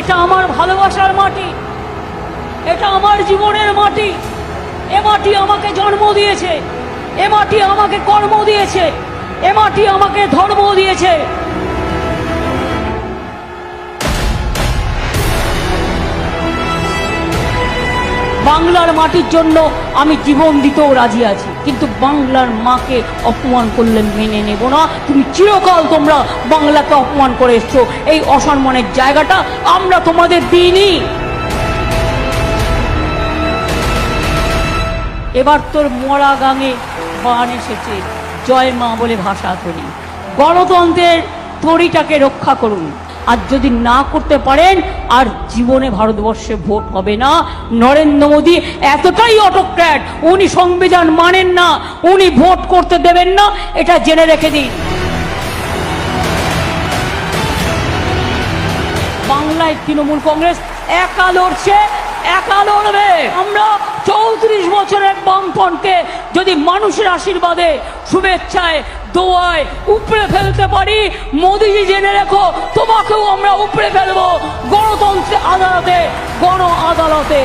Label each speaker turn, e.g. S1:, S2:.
S1: এটা আমার ভালোবাসার মাটি। এটা আমার জীবনের মাটি। এ মাটি আমাকে জন্ম দিয়েছে। এ মাটি আমাকে কর্ম দিয়েছে। এ মাটি আমাকে ধর্ম দিয়েছে। বাংলার মাটির জন্য আমি জীবন দিতেও রাজি আছি। কিন্তু বাংলার মাকে অপমান করলে মেনে নেব না। তুমি চিরকাল তোমরা বাংলাকে অপমান করে এসছো। এই অসম্মানের জায়গাটা আমরা তোমাদের দিইনি। এবার তোর মরা গাঙে বান এসেছে। জয় মা বলে ভাষা ধরি গণতন্ত্রের তরিটাকে রক্ষা করুন। আর যদি না করতে পারেন, আর জীবনে ভারতবর্ষে ভোট হবে না। নরেন্দ্র মোদী এতটাই অটোক্র্যাট উনি সংবিধান মানেন না, উনি ভোট করতে দেবেন না, এটা জেনে রেখে দিন। বাংলায় তৃণমূল কংগ্রেস একা লড়ছে, একা লড়বে। আমরা বামপন্থকে যদি মানুষের আশীর্বাদে, শুভেচ্ছায়, দোয়ায় উপড়ে ফেলতে পারি, মোদিজি জেনে রেখো, তোমাকেও আমরা উপড়ে ফেলব গণতন্ত্রের আদালতে গণ আদালতে